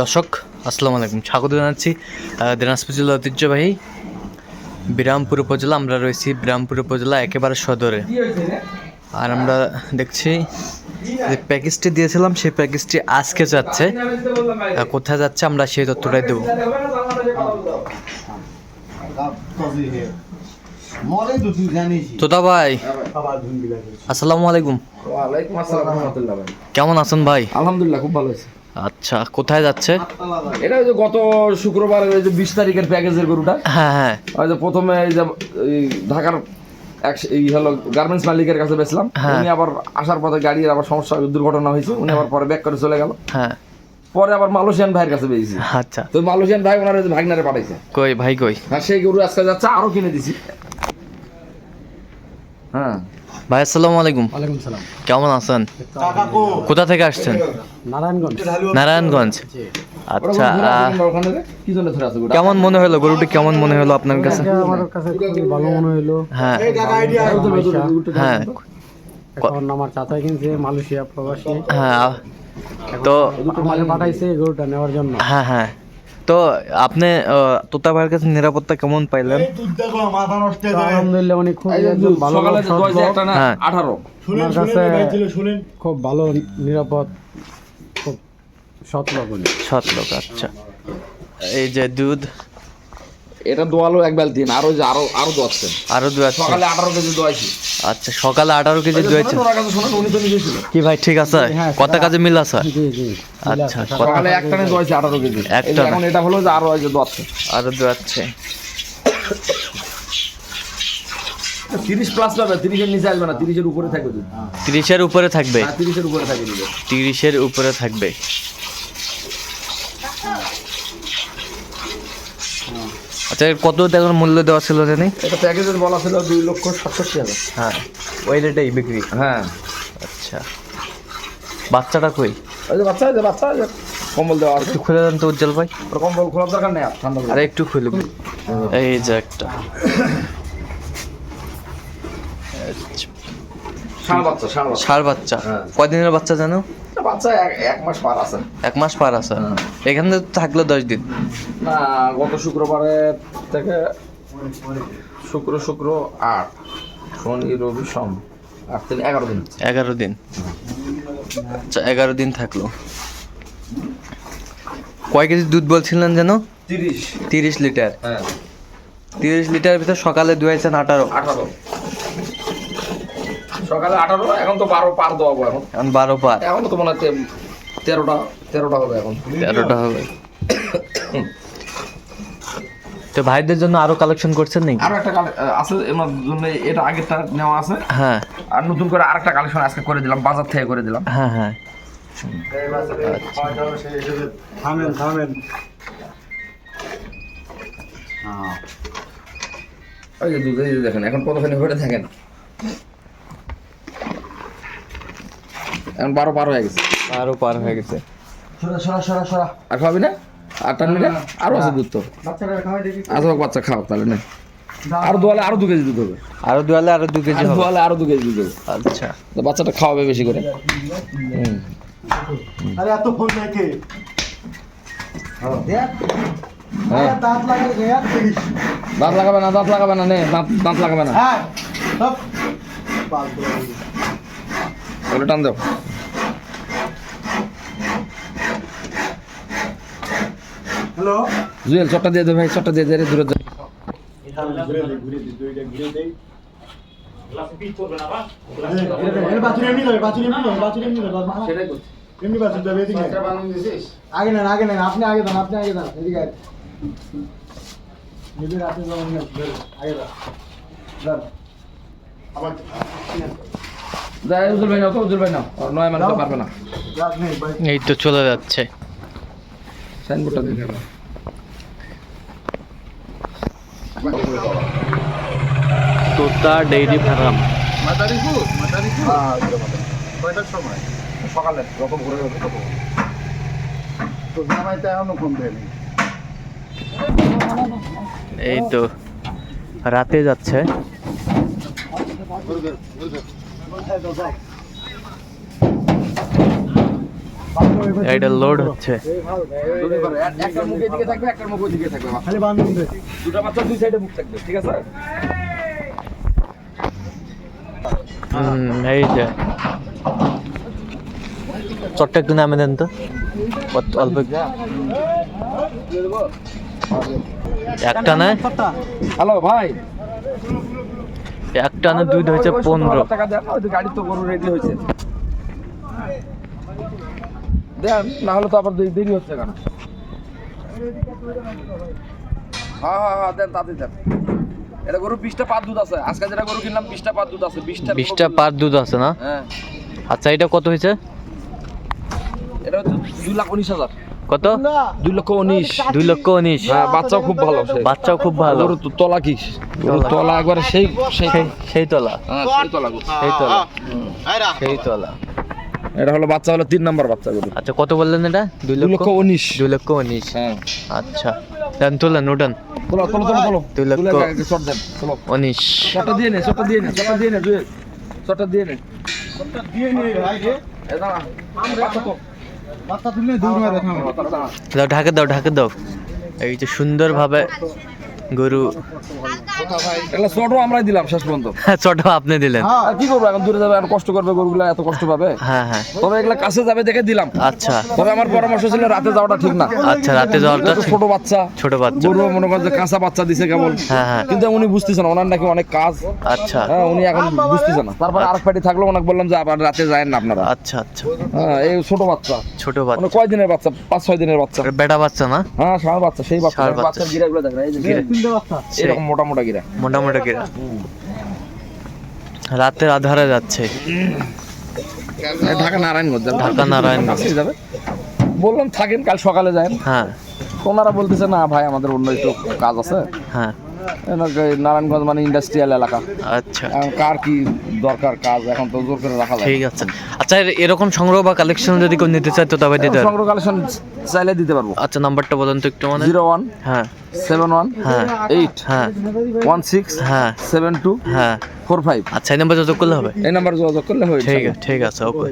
দর্শক আসসালামু আলাইকুম। স্বাগত জানাচ্ছি দিনাজপুর জেলা ঐতিহ্যবাহী বিরামপুর উপজেলা। আমরা রয়েছি বিরামপুর উপজেলা একেবারে সদরে। আর আমরা দেখছি যে প্যাকেজটি দিয়েছিলাম সেই প্যাকেজটি আজকে যাচ্ছে। কোথায় যাচ্ছে আমরা সেই তথ্যটাই দেবো। তোতা ভাই আসসালামু আলাইকুম। কেমন আছেন ভাই? আলহামদুলিল্লাহ খুব ভালো আছে। আচ্ছা কোথায় যাচ্ছে? এটা ওই যে গত শুক্রবার ওই যে বিশ তারিখের প্যাকেজের গরুটা। হ্যাঁ হ্যাঁ। ওই যে প্রথমে এই যে ঢাকার এই হলো গার্মেন্টস মালিকের কাছে বেচলাম। হ্যাঁ। উনি আবার আসার পথে গাড়ির আবার সমস্যা দুর্ঘটনা হয়েছে। উনি আবার পরে ব্যাক করে চলে গেল। হ্যাঁ। পরে আবার মালয়েশিয়ান ভাইয়ের কাছে পেয়েছি। আচ্ছা। তো মালয়েশিয়ান ভাই ওনার ভাগনারে পাঠাইছে। কই ভাই কই? হ্যাঁ সেই গরু আজকে যাচ্ছে আরও কিনে দিছি। হ্যাঁ। ভাই আসসালামু আলাইকুম। ওয়ালাইকুম সালাম। কেমন আছেন? কোথা থেকে আসছেন? নারায়ণগঞ্জ। নারায়ণগঞ্জ। আচ্ছা? কেমন মনে হলো গরুটি? কেমন মনে হলো আপনার কাছে? আমার কাছে ভালো মনে হইল হ্যাঁ। হ্যাঁ। এখন আমার চাচা কিনছে মালয়েশিয়া প্রবাসী। হ্যাঁ। তো পাঠাইছে গরুটা নেওয়ার জন্য। হ্যাঁ হ্যাঁ। তো আপনি তোতা ভাইয়ের কাছে নিরাপত্তা কেমন পাইলেন? আলহামদুলিল্লাহ উনি খুব একজন ভালো হ্যাঁ। আঠারো। ওনার কাছে খুব ভালো নিরাপদ খুব সৎ লোক সৎ লোক আচ্ছা। এই যে দুধ এটা দোয়ালো এক বালতি না আরও আরও আরও দোয়াচ্ছে আরও সকালে আঠারো কেজি দোয়াইছি। আচ্ছা সকালে আঠারো কেজি কি ভাই ঠিক আছে? হ্যাঁ, কথা কাজে মিল আছে? জি আচ্ছা সকালে দোয়াইছি আঠারো কেজি। একটা। এখন এটা হলো যে আরও দোয়াচ্ছে। আরও দু আছে তিরিশ প্লাস পাবে তিরিশের নিচে আসবে না তিরিশের উপরে থাকবে তিরিশের উপরে থাকবে? হ্যাঁ তিরিশের উপরে থাকবে তিরিশের উপরে থাকবে আচ্ছা এর কত টাকার মূল্য দেওয়া ছিল জানি? এটা প্যাকেজের বলা ছিল দুই লক্ষ সাতষট্টি হাজার। হ্যাঁ ওই রেটেই বিক্রি। হ্যাঁ। আচ্ছা। বাচ্চাটা কই? ওই যে বাচ্চা যে বাচ্চা যে কম্বল দেওয়া আছে। একটু খুলে দেন তো উজ্জ্বল ভাই। কম্বল খোলার দরকার নেই আর ঠান্ডা আরে একটু খুলে এই যে একটা। ষাঁড় বাচ্চা ষাঁড় বাচ্চা। হ্যাঁ। কয়দিনের বাচ্চা জানো? বাচ্চা এক- এক মাস পার আছে। এক মাস পার আছে? এখানে তো থাকল দশ দিন? না গত শুক্রবারের থেকে শুক্র শুক্র আট শনি রবি সোম আট তিন এগারো দিন। এগারো দিন। আচ্ছা এগারো দিন থাকল। কয় কেজি দুধ বলছিলেন যেন? তিরিশ। তিরিশ লিটার। হ্যাঁ। তিরিশ লিটার ভিতর সকালে দুয়াইছেন আঠারো। আঠারো। সকালে আঠারো এখন তো বারো পার দেওয়াবো এখন। এখন বারো পার। এখন তো মনে হয় তেরোটা তেরোটা হবে এখন। তেরোটা হবে। তো ভাইদের জন্য আরও কালেকশন করছেন নাকি? আরও একটা আছে এর জন্য এটা আগেরটা নেওয়া আছে। হ্যাঁ। আর নতুন করে আরেকটা কালেকশন আজকে করে দিলাম বাজার থেকে করে দিলাম। হ্যাঁ হ্যাঁ। থামেন থামেন ওই যে দুধ দেখেন এখন কতখানি হয়ে থাকেন এখন বারো পার হয়ে গেছে। আরও পার হয়ে গেছে। সরা সরা সরা সরা। আর খাওয়াবি না? আর টানবি না? আরও আছে দুধ তো। আচ্ছা হোক বাচ্চা খাও তাহলে না। আরও দোয়ালে আরও দু কেজি দুধ হবে। আরও দুয়ালে আরও দু কেজি দোয়ালে আরও দু কেজি দুধ হবে। আচ্ছা। তো বাচ্চাটা খাওয়াবে বেশি করে। আরে এত ফোন দেখে। দেখ হ্যাঁ। দাঁত লাগাবে না দাঁত লাগাবে না নে দাঁত দাঁত লাগাবে না। হ্যাঁ। ওটা টান দাও। হ্যালো। জুয়েল চটটা দিয়ে দে ভাই চটটা দিয়ে দে দূরে দে আগে নেন আগে নেন আপনি আগে দেন আপনি আগে দেন এদিকে নিজের আপনি আগে দেন আবার যাই উজুল ভাই নাও তো উজুল ভাই নাও। নয় মানুষ পারবে না। এই তো চলে যাচ্ছে। সাইনবোর্ডটা দেখে নাও। তোতা ডেইরি ফার্ম। কয়টার সময়? সকালে যত ভোরে হবে তত তো জামাইতে এখনও ফোন দেয়নি। এই তো রাতে যাচ্ছে। এটা লোড হচ্ছে। দুটোই করে। এক- একটার মুখ এদিকে থাকবে। একটার মুখ ওইদিকে থাকবে খালি বান্ধব দুটো বাচ্চা দুই সাইডে মুখ থাকবে ঠিক আছে? হুম, এই যে। চটটা একটু নামে দেন তো। অল্প একটা। না? হ্যালো ভাই। একটা না দুধ হয়েছে পনেরো। টাকা দেন ওই গাড়ি তো গরু রেডি হয়েছে। দেন না হলে তো আবার দেরি হচ্ছে কেন হ্যাঁ হ্যাঁ হ্যাঁ দেন তাতে দেন। এটা গরু বিশটা পাত দুধ আছে। আজকে যেটা গরু কিনলাম বিশটা পাত দুধ আছে বিশটা বিশটা পার দুধ আছে না? হ্যাঁ। আচ্ছা এটা কত হয়েছে? এটা হচ্ছে দুই লাখ উনিশ হাজার। কত? দুই লক্ষ উনিশ। দুই লক্ষ উনিশ। হ্যাঁ বাচ্চাও খুব ভালো বাচ্চাও খুব ভালো। গরু তো তলা কি? গরু তলা। একবারে সেই সেই সেই তলা। হ্যাঁ সেই তলা সেই তলা। সেই তলা। এটা হলো বাচ্চা হলো তিন নাম্বার বাচ্চা আচ্ছা কত বললেন এটা? দুই লক্ষ লক্ষ উনিশ। দুই লক্ষ উনিশ। হ্যাঁ। আচ্ছা। দেন তুলেন চলো দুই লক্ষ- উনিশ। শটটা দিয়ে নে শটটা দিয়ে নে শটটা দিয়ে নে শটটা দিয়ে নে। দিয়ে নিয়ে ভাই। রে দাও ঢাকে দাও ঢাকে দাও। এই যে সুন্দরভাবে গরু। ছোটও আমরাই দিলাম শেষ পর্যন্ত। ছোট আপনি দিলেন। আর কি করব এখন? দূরে যাবে আর কষ্ট করবে গরুগুলো এত কষ্ট পাবে? হ্যাঁ হ্যাঁ। তবে এগুলা কাছে যাবে দেখে দিলাম। আচ্ছা। তবে আমার পরামর্শ ছিল রাতে যাওয়াটা ঠিক না। আচ্ছা রাতে যাওয়াটা ছোট বাচ্চা। ছোট বাচ্চা। গরু মনে করেন যে কাঁচা বাচ্চা দিছে কেবল। হ্যাঁ হ্যাঁ। কিন্তু উনি বুঝতেছেন ওনার নাকি অনেক কাজ। আচ্ছা। হ্যাঁ উনি এখন বুঝতেছেন না। তারপরে আরেক পার্টি থাকল ওনাকে বললাম যে আবার রাতে যায় না আপনারা। আচ্ছা আচ্ছা। হ্যাঁ এই ছোট বাচ্চা। ছোট মানে বাচ্চা। কয় দিনের বাচ্চা? পাঁচ ছয় দিনের বাচ্চা। বেটা বাচ্চা না? হ্যাঁ ষাঁড় বাচ্চা সেই বাচ্চা। বাচ্চা। গিরাগুলো দেখেন এই। তিনটে বাচ্চা এরকম মোটা মোটা গিরা। মোটামুটি কিরা রাতের আধারে যাচ্ছে। ঢাকা নারায়ণগঞ্জ যাবে। ঢাকা নারায়ণগঞ্জ। যাবে। বললাম থাকেন কাল সকালে যায় হ্যাঁ। তোমারা বলতেছে না ভাই আমাদের অন্য একটু কাজ আছে। হ্যাঁ। নারায়ণগঞ্জ মানে ইন্ডাস্ট্রিয়াল এলাকা। আচ্ছা। কার কি দরকার কাজ এখন তো জোর করে রাখা ঠিক আছে। আচ্ছা এরকম সংগ্রহ বা কালেকশন যদি কেউ নিতে চায় তো তবে দিতে। সংগ্রহ কালেকশন চাইলে দিতে পারব। আচ্ছা নাম্বারটা বলেন তো একটু মানে জিরো ওয়ান হ্যাঁ। সেভেন ওয়ান হ্যাঁ। এইট হ্যাঁ। ওয়ান সিক্স হ্যাঁ। সেভেন টু হ্যাঁ। Four five. আচ্ছা এই নাম্বার যোগাযোগ করলে হবে? এই নাম্বার যোগাযোগ করলে হয়ে ঠিক আছে ঠিক আছে ওকে।